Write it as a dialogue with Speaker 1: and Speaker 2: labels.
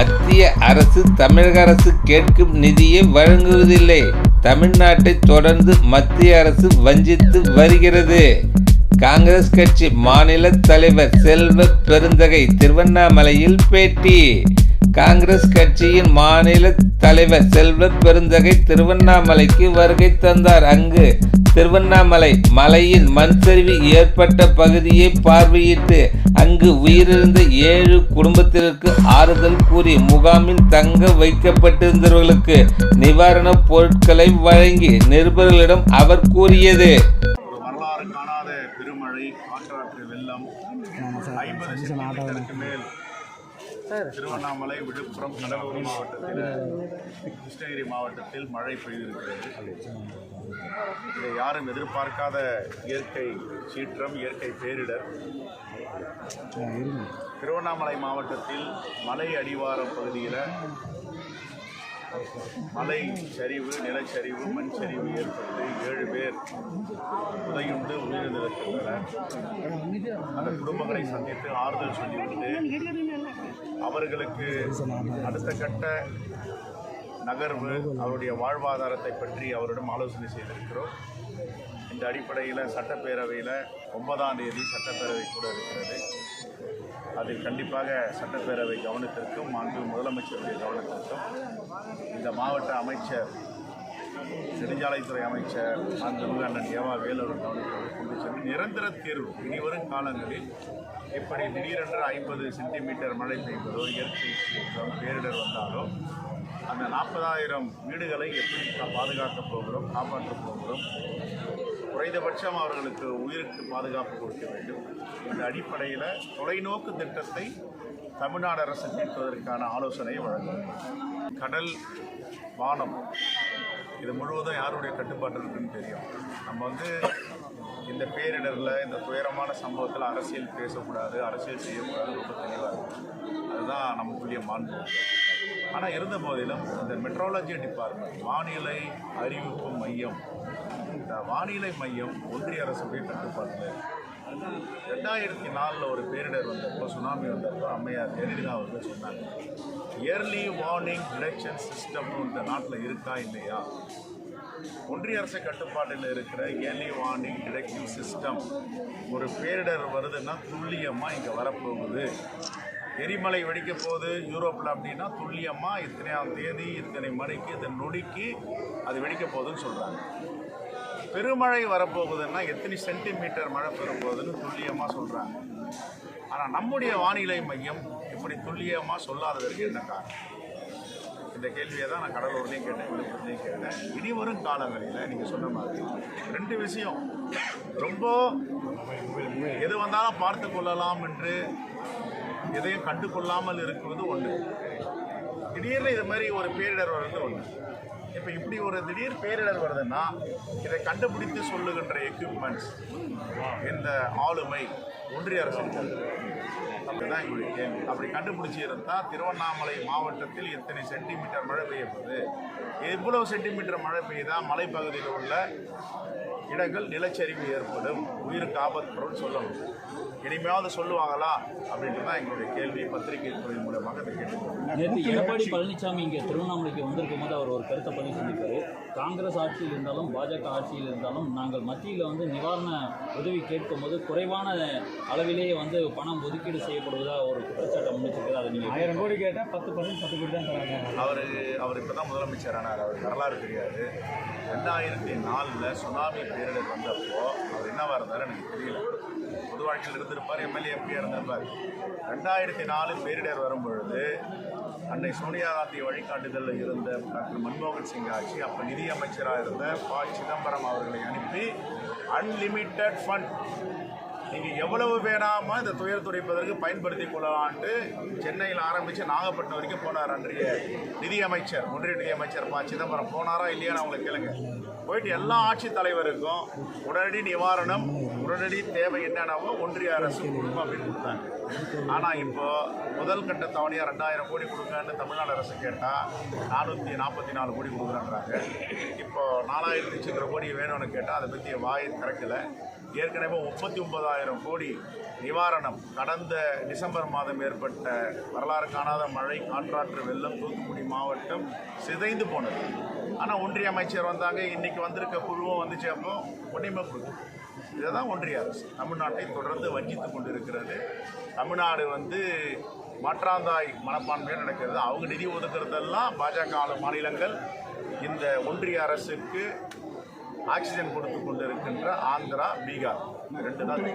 Speaker 1: மத்திய அரசு தமிழக அரசு கேட்கும் நிதியை வழங்குவதில்லை. தமிழ்நாட்டை தொடர்ந்து மத்திய அரசு வஞ்சித்து வருகிறது. காங்கிரஸ் கட்சி மாநில தலைவர் செல்வ பெருந்தகை திருவண்ணாமலையில் பேட்டி. காங்கிரஸ் கட்சியின் மாநில தலைவர் செல்வ பெருந்தகை திருவண்ணாமலைக்கு வருகை தந்தார். அங்கு திருவண்ணாமலை மலையில் மண் சரிவு ஏற்பட்ட பகுதியை பார்வையிட்டு அங்கு உயிரிழந்த ஏழு குடும்பத்தினருக்கு ஆறுதல் கூறி முகாமில் தங்க வைக்கப்பட்டிருந்தவர்களுக்கு நிவாரணப் பொருட்களை வழங்கி நிருபர்களிடம் அவர் கூறியது.
Speaker 2: வரலாறு காணாத பெருமழை காற்றாற்று வெள்ளம் ஐம்பது சென்டிமீட்டருக்கு மேல் திருவண்ணாமலை விழுப்புரம் கடலூர் மாவட்டத்தில் கிருஷ்ணகிரி மாவட்டத்தில் மழை பெய்திருக்கிறது. இதை யாரும் எதிர்பார்க்காத இயற்கை சீற்றம் இயற்கை பேரிடர். திருவண்ணாமலை மாவட்டத்தில் மலை அடிவாரம் பகுதியில் மலை சரிவு நிலச்சரிவு மண் சரிவு ஏற்பட்டு ஏழு பேர் உதையுண்டு உயிரிழந்திருக்கின்றனர். அந்த குடும்பங்களை சந்தித்து ஆறுதல் சொல்லிவிட்டு அவர்களுக்கு அடுத்த கட்ட நகர்வு அவருடைய வாழ்வாதாரத்தை பற்றி அவரிடம் ஆலோசனை செய்திருக்கிறோம். இந்த அடிப்படையில் சட்டப்பேரவையில் ஒன்பதாம் தேதி சட்டப்பேரவை கூட இருக்கிறது. அதில் கண்டிப்பாக சட்டப்பேரவை கவனத்திற்கும் மாண்பு முதலமைச்சருடைய கவனத்திற்கும் இந்த மாவட்ட அமைச்சர் நெடுஞ்சாலைத்துறை அமைச்சர் மாண்புமிகு அண்ணன் ஏவா வேலூர் கவனத்திற்கு கொண்டு சென்று நிரந்தர தேர்வு இனிவரும் காலங்களில் இப்படி திடீரென்று ஐம்பது சென்டிமீட்டர் மழை பெய்வதோ இயற்கை பேரிடர் வந்தாலோ அந்த நாற்பதாயிரம் வீடுகளை எப்படி நாம் பாதுகாக்கப் போகிறோம் காப்பாற்றப் போகிறோம் குறைந்தபட்சம் அவர்களுக்கு உயிருக்கு பாதுகாப்பு கொடுக்க வேண்டும். இந்த அடிப்படையில் தொலைநோக்கு திட்டத்தை தமிழ்நாடு அரசு தீர்ப்பதற்கான ஆலோசனை வழங்கும் கடல் வானம் இது முழுவதும் யாருடைய கட்டுப்பாட்டில் இருக்குன்னு தெரியும். நம்ம வந்து இந்த பேரிடரில் இந்த துயரமான சம்பவத்தில் அரசியல் பேசக்கூடாது அரசியல் செய்யக்கூடாது ரொம்ப தெளிவாக இருக்கும் அதுதான் நமக்குரிய மாண்பு. ஆனால் இருந்த போதிலும் இந்த மெட்ரோலஜி டிபார்ட்மெண்ட் வானிலை அறிவிப்பு மையம் இந்த வானிலை மையம் ஒன்றிய அரசுடைய கட்டுப்பாட்டில் ரெண்டாயிரத்தி நாலில் ஒரு பேரிடர் வந்தப்போ சுனாமி வந்தப்போ அம்மையார் ஜெயலலிதா அவர்கள் சொன்னாங்க இயர்லி வார்னிங் டிடெக்ஷன் சிஸ்டம்னு இந்த நாட்டில் இருக்கா இல்லையா? ஒன்றிய அரசு கட்டுப்பாட்டில் இருக்கிற எலி வார்னிங் டிடெக்டிவ் சிஸ்டம் ஒரு பேரிடர் வருதுன்னா துல்லியமாக இங்கே வரப்போகுது. எரிமலை வெடிக்க போகுது யூரோப்பில் அப்படின்னா துல்லியமாக இத்தனையாம் தேதி இத்தனை மணிக்கு இத்தனை நொடிக்கு அது வெடிக்க போகுதுன்னு சொல்கிறாங்க பெருமழை வரப்போகுதுன்னா எத்தனை சென்டிமீட்டர் மழை பெறப்போகுதுன்னு துல்லியமாக சொல்கிறாங்க ஆனால் நம்முடைய வானிலை மையம் இப்படி துல்லியமாக சொல்லாததற்கு என்ன காரணம்? இந்த கேள்வியை தான் நான் கடலூர்லேயும் கேட்டேன் விழுப்புரத்துலையும் கேட்டேன். இனி வரும் காலங்களில் நீங்கள் சொன்ன மாதிரி ரெண்டு விஷயம். ரொம்ப எது வந்தாலும் பார்த்து கொள்ளலாம் என்று எதையும் கண்டு கொள்ளாமல் இருக்குவது ஒன்று திடீர்னு இது மாதிரி ஒரு பேரிடர் வர்றது ஒன்று இப்போ இப்படி ஒரு திடீர் பேரிடர் வருதுன்னா இதை கண்டுபிடித்து சொல்லுகின்ற எக்யூப்மெண்ட்ஸ் இந்த ஆளுமை ஒன்றிய அரசு. அப்படிதான் எங்களுடைய கேள்வி. அப்படி கண்டுபிடிச்சி இருந்தால் திருவண்ணாமலை மாவட்டத்தில் எத்தனை சென்டிமீட்டர் மழை பெய்ய போகுது எவ்வளவு சென்டிமீட்டர் மழை பெய்தால் மலைப்பகுதியில் உள்ள இடங்கள் நிலச்சரிவு ஏற்படும்? உயிருக்கு ஆபத்து சொல்ல சொல்லணும். இனிமையாவது சொல்லுவாங்களா அப்படின்ட்டு தான் எங்களுடைய கேள்வி பத்திரிகை துறை மூலமாக
Speaker 3: நேற்று எடப்பாடி பழனிசாமி இங்கே திருவண்ணாமலைக்கு வந்திருக்கும் போது அவர் ஒரு கருத்தை பதிவு செஞ்சிருக்காரு. காங்கிரஸ் ஆட்சியில் இருந்தாலும் பாஜக ஆட்சியில் இருந்தாலும் நாங்கள் மத்தியில் வந்து நிவாரண உதவி கேட்கும் போது குறைவான அளவிலேயே வந்து பணம் ஒதுக்கீடு செய்யப்படுவதாக ஒரு குற்றச்சாட்டை முன்வச்சிருக்காரு. அதை நீங்கள்
Speaker 4: ஆயிரம் கோடி கேட்டால் பத்து பர்சன்ட் பத்து கோடி தான் தராங்க.
Speaker 2: அவர் அவர் இப்போ தான் முதலமைச்சர் ஆனார். அவர் வரலாறு தெரியாது. ரெண்டாயிரத்தி நாலில் சுனாமி பேரிடர் வந்தப்போ அவர் என்னவா இருந்தார் எனக்கு தெரியல. பொது வாழ்க்கையில் இருந்திருப்பார் எம்எல்ஏ எம்பியாக இருந்திருப்பார். ரெண்டாயிரத்தி நாலு பேரிடர் வரும்பொழுது அன்னை சோனியா காந்தி வழிகாட்டுதலில் இருந்த டாக்டர் மன்மோகன் சிங் ஆட்சி அப்போ நிதியமைச்சராக இருந்த ப. சிதம்பரம் அவர்களை அனுப்பி அன்லிமிட்டெட் ஃபண்ட் நீங்கள் எவ்வளவு வேணாமல் இந்த துயர் துடைப்பதற்கு பயன்படுத்தி கொள்ளலான்ட்டு சென்னையில் ஆரம்பித்து நாகப்பட்டினம் வரைக்கும் போனார் அன்றைய நிதியமைச்சர் ஒன்றிய நிதியமைச்சர் ப. சிதம்பரம். போனாரா இல்லையான்னு அவங்களை கேளுங்க. போயிட்டு எல்லா ஆட்சித் தலைவருக்கும் உடனடி நிவாரணம் உடனடி தேவை என்னென்னவோ ஒன்றிய அரசு கொடுக்கும் அப்படின்னு கொடுத்தாங்க. ஆனால் இப்போது முதல் கட்ட தவணையாக ரெண்டாயிரம் கோடி கொடுங்கன்னு தமிழ்நாடு அரசு கேட்டால் நானூற்றி நாற்பத்தி நாலு கோடி கொடுக்குறாங்கிறாங்க இப்போது நாலாயிரத்தி சில்லரை கோடி வேணும்னு கேட்டால் அதை பற்றி வாயை திறக்கலை. ஏற்கனவே முப்பத்தி ஒன்பதாயிரம் கோடி நிவாரணம். கடந்த டிசம்பர் மாதம் ஏற்பட்ட வரலாறு காணாத மழை காற்றாற்று வெள்ளம் தூத்துக்குடி மாவட்டம் சிதைந்து போனது. ஆனால் ஒன்றிய அமைச்சர் வந்தாங்க இன்றைக்கி வந்திருக்க குழுவும் வந்துச்சு அப்போ ஒன்றையுமே கொடுக்கும் இதுதான் ஒன்றிய அரசு. தமிழ்நாட்டை தொடர்ந்து வஞ்சித்து கொண்டிருக்கிறது. தமிழ்நாடு வந்து மாற்றாந்தாய் மனப்பான்மையாக நடக்கிறது. அவங்க நிதி ஒதுக்கிறதெல்லாம் பாஜக ஆளும் மாநிலங்கள். இந்த ஒன்றிய அரசுக்கு ஆக்சிஜன் கொடுத்து கொண்டிருக்கின்ற ஆந்திரா பீகார். ரெண்டு தான்